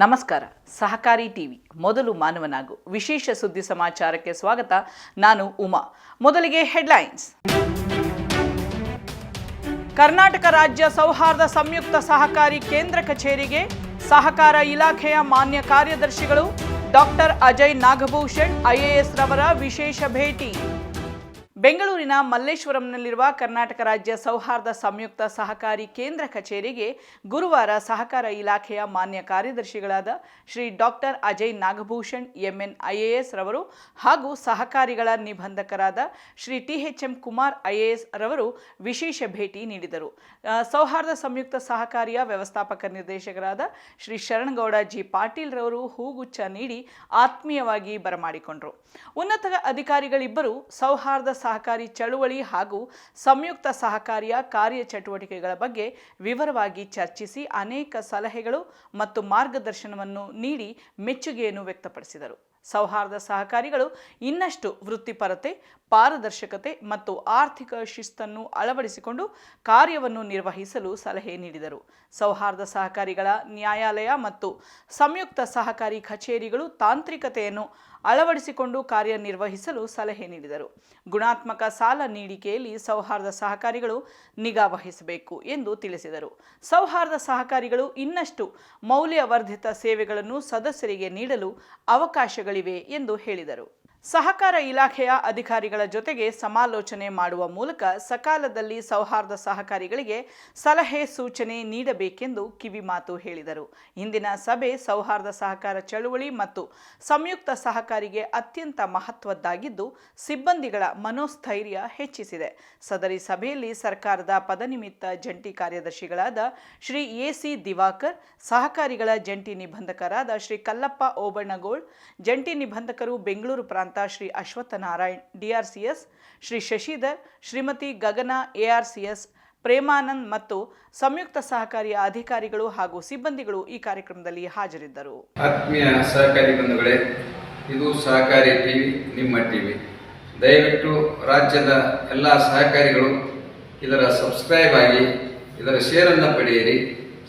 ನಮಸ್ಕಾರ. ಸಹಕಾರಿ ಟಿವಿ, ಮೊದಲು ಮಾನವನಾಗು. ವಿಶೇಷ ಸುದ್ದಿ ಸಮಾಚಾರಕ್ಕೆ ಸ್ವಾಗತ. ನಾನು ಉಮಾ. ಮೊದಲಿಗೆ ಹೆಡ್ಲೈನ್ಸ್. ಕರ್ನಾಟಕ ರಾಜ್ಯ ಸೌಹಾರ್ದ ಸಂಯುಕ್ತ ಸಹಕಾರಿ ಕೇಂದ್ರ ಕಚೇರಿಗೆ ಸಹಕಾರ ಇಲಾಖೆಯ ಮಾನ್ಯ ಕಾರ್ಯದರ್ಶಿಗಳು ಡಾಕ್ಟರ್ ಅಜಯ್ ನಾಗಭೂಷಣ್ ಐಎಎಸ್ ರವರ ವಿಶೇಷ ಭೇಟಿ. ಬೆಂಗಳೂರಿನ ಮಲ್ಲೇಶ್ವರಂನಲ್ಲಿರುವ ಕರ್ನಾಟಕ ರಾಜ್ಯ ಸೌಹಾರ್ದ ಸಂಯುಕ್ತ ಸಹಕಾರಿ ಕೇಂದ್ರ ಕಚೇರಿಗೆ ಗುರುವಾರ ಸಹಕಾರ ಇಲಾಖೆಯ ಮಾನ್ಯ ಕಾರ್ಯದರ್ಶಿಗಳಾದ Shri doctor Ajay Nagabhushan, MN IAS ರವರು ಹಾಗೂ ಸಹಕಾರಿಗಳ ನಿಬಂಧಕರಾದ Shri T H M Kumar IAS ರವರು ವಿಶೇಷ ಭೇಟಿ ನೀಡಿದರು. ಸೌಹಾರ್ದ ಸಂಯುಕ್ತ ಸಹಕಾರಿಯ ವ್ಯವಸ್ಥಾಪಕ ನಿರ್ದೇಶಕರಾದ ಶ್ರೀ ಶರಣಗೌಡ ಜಿ ಪಾಟೀಲ್ ರವರು ಹೂಗುಚ್ಛ ನೀಡಿ ಆತ್ಮೀಯವಾಗಿ ಬರಮಾಡಿಕೊಂಡರು. ಉನ್ನತ ಅಧಿಕಾರಿಗಳಿಬ್ಬರು ಸೌಹಾರ್ದ ಸಹಕಾರಿ ಚಳುವಳಿ ಹಾಗೂ ಸಂಯುಕ್ತ ಸಹಕಾರಿಯ ಕಾರ್ಯಚಟುವಟಿಕೆಗಳ ಬಗ್ಗೆ ವಿವರವಾಗಿ ಚರ್ಚಿಸಿ ಅನೇಕ ಸಲಹೆಗಳು ಮತ್ತು ಮಾರ್ಗದರ್ಶನವನ್ನು ನೀಡಿ ಮೆಚ್ಚುಗೆಯನ್ನು ವ್ಯಕ್ತಪಡಿಸಿದರು. ಸೌಹಾರ್ದ ಸಹಕಾರಿಗಳು ಇನ್ನಷ್ಟು ವೃತ್ತಿಪರತೆ ಪಾರದರ್ಶಕತೆ ಮತ್ತು ಆರ್ಥಿಕ ಶಿಸ್ತನ್ನು ಅಳವಡಿಸಿಕೊಂಡು ಕಾರ್ಯವನ್ನು ನಿರ್ವಹಿಸಲು ಸಲಹೆ ನೀಡಿದರು. ಸೌಹಾರ್ದ ಸಹಕಾರಿಗಳ ನ್ಯಾಯಾಲಯ ಮತ್ತು ಸಂಯುಕ್ತ ಸಹಕಾರಿ ಕಚೇರಿಗಳು ತಾಂತ್ರಿಕತೆಯನ್ನು ಅಳವಡಿಸಿಕೊಂಡು ಕಾರ್ಯನಿರ್ವಹಿಸಲು ಸಲಹೆ ನೀಡಿದರು. ಗುಣಾತ್ಮಕ ಸಾಲ ನೀಡಿಕೆಯಲ್ಲಿ ಸೌಹಾರ್ದ ಸಹಕಾರಿಗಳು ನಿಗಾ ವಹಿಸಬೇಕು ಎಂದು ತಿಳಿಸಿದರು. ಸೌಹಾರ್ದ ಸಹಕಾರಿಗಳು ಇನ್ನಷ್ಟು ಮೌಲ್ಯವರ್ಧಿತ ಸೇವೆಗಳನ್ನು ಸದಸ್ಯರಿಗೆ ನೀಡಲು ಅವಕಾಶಗಳಿವೆ ಎಂದು ಹೇಳಿದರು. ಸಹಕಾರ ಇಲಾಖೆಯ ಅಧಿಕಾರಿಗಳ ಜೊತೆಗೆ ಸಮಾಲೋಚನೆ ಮಾಡುವ ಮೂಲಕ ಸಕಾಲದಲ್ಲಿ ಸೌಹಾರ್ದ ಸಹಕಾರಿಗಳಿಗೆ ಸಲಹೆ, ಸೂಚನೆ ನೀಡಬೇಕೆಂದು ಕಿವಿಮಾತು ಹೇಳಿದರು. ಇಂದಿನ ಸಭೆ ಸೌಹಾರ್ದ ಸಹಕಾರ ಚಳುವಳಿ ಮತ್ತು ಸಂಯುಕ್ತ ಸಹಕಾರಿಗೆ ಅತ್ಯಂತ ಮಹತ್ವದ್ದಾಗಿದ್ದು, ಸಿಬ್ಬಂದಿಗಳ ಮನೋಸ್ಥೈರ್ಯ ಹೆಚ್ಚಿಸಿದೆ. ಸದರಿ ಸಭೆಯಲ್ಲಿ ಸರ್ಕಾರದ ಪದನಿಮಿತ್ತ ಜಂಟಿ ಕಾರ್ಯದರ್ಶಿಗಳಾದ ಶ್ರೀ ಎ ಸಿ ದಿವಾಕರ್, ಸಹಕಾರಿಗಳ ಜಂಟಿ ನಿಬಂಧಕರಾದ ಶ್ರೀ ಕಲ್ಲಪ್ಪ ಓಬಣ್ಣಗೋಳ್, ಜಂಟಿ ನಿಬಂಧಕರು ಬೆಂಗಳೂರು ಪ್ರಾಂತ ಶ್ರೀ ಅಶ್ವತ್ಥ ನಾರಾಯಣ್ ಡಿಆರ್ಸಿಎಸ್ ಶ್ರೀ ಶಶಿಧರ್, ಶ್ರೀಮತಿ ಗಗನ ಎಆರ್ಸಿಎಸ್ ಪ್ರೇಮಾನಂದ್ ಮತ್ತು ಸಂಯುಕ್ತ ಸಹಕಾರಿಯ ಅಧಿಕಾರಿಗಳು ಹಾಗೂ ಸಿಬ್ಬಂದಿಗಳು ಈ ಕಾರ್ಯಕ್ರಮದಲ್ಲಿ ಹಾಜರಿದ್ದರು. ಆತ್ಮೀಯ ಸಹಕಾರಿ ಬಂಧುಗಳೇ, ಇದು ಸಹಕಾರಿ ಟಿವಿ ನಿಮ್ಮ ಟಿವಿ ದಯವಿಟ್ಟು ರಾಜ್ಯದ ಎಲ್ಲ ಸಹಕಾರಿಗಳು ಇದರ ಸಬ್ಸ್ಕ್ರೈಬ್ ಆಗಿ ಇದರ ಶೇರನ್ನು ಪಡೆಯಿರಿ.